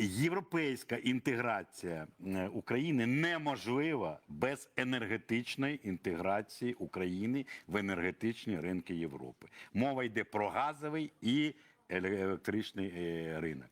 Європейська інтеграція е, України неможлива без енергетичної інтеграції України в енергетичні ринки Європи. Мова йде про газовий і електричний е, ринок.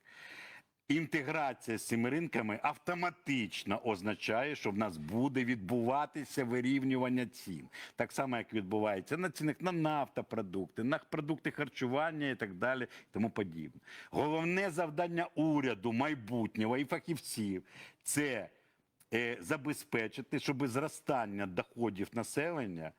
Інтеграція з цими ринками автоматично означає, що в нас буде відбуватися вирівнювання цін, так само як відбувається на цінах на нафтопродукти, на продукти харчування і так далі, тому подібне. Головне завдання уряду, майбутнього і фахівців це е, забезпечити, щоб зростання доходів населення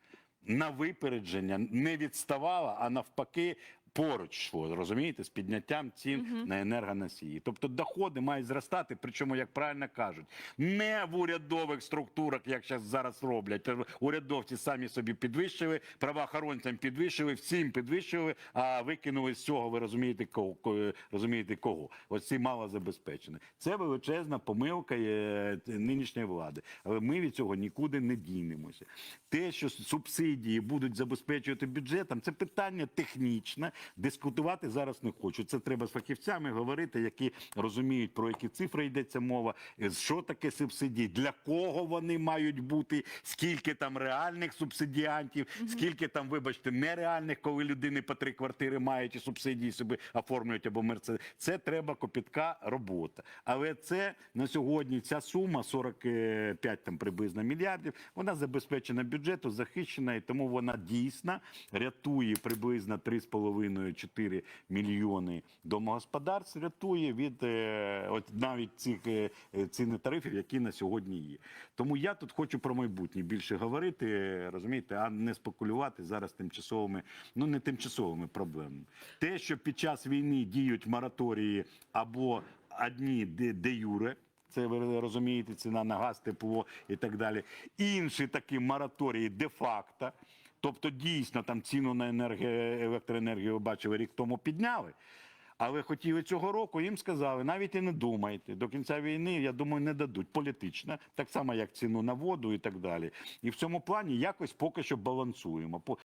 на випередження не відставало, а навпаки. Поруч йшло, розумієте, з підняттям цін на енергоносії. Тобто доходи мають зростати, причому, як правильно кажуть, не в урядових структурах, як зараз зараз роблять. Урядовці самі собі підвищили, правоохоронцям підвищили, всім підвищили, а викинули з цього, ви розумієте, кого, ко- розумієте кого? Ось ці малозабезпечені. Це величезна помилка е, нинішньої влади. Але ми від цього нікуди не дінемося. Те, що субсидії будуть забезпечувати бюджетом, це питання технічне. Дискутувати зараз не хочу. Це треба з фахівцями говорити, які розуміють, про які цифри йдеться мова, е, що таке субсидії, для кого вони мають бути, скільки там реальних субсидіантів, скільки там, вибачте, нереальних, коли людини по три квартири мають і субсидії собі оформлюють або мерце. Це треба копітка робота. Але це на сьогодні ця сума 45 там приблизно мільярдів. Вона забезпечена бюджету, захищена, і тому вона дійсно рятує приблизно 3,5-4 мільйони домогосподарств. Рятує від е, от навіть цих е, ціни тарифів, які на сьогодні є. Тому я тут хочу про майбутнє більше говорити, розумієте, а не спекулювати зараз тимчасовими, ну не тимчасовими проблемами. Те, що під час війни діють мораторії або одні де, де юре. Це ви розумієте, ціна на газ, тепло і так далі. Інші такі мораторії де-факто. Тобто, дійсно, там ціну на енерго, електроенергію бачили, рік тому підняли. Але хотіли цього року, їм сказали, навіть і не думайте. До кінця війни, я думаю, не дадуть політично, так само, як ціну на воду і так далі. І в цьому плані якось поки що балансуємо.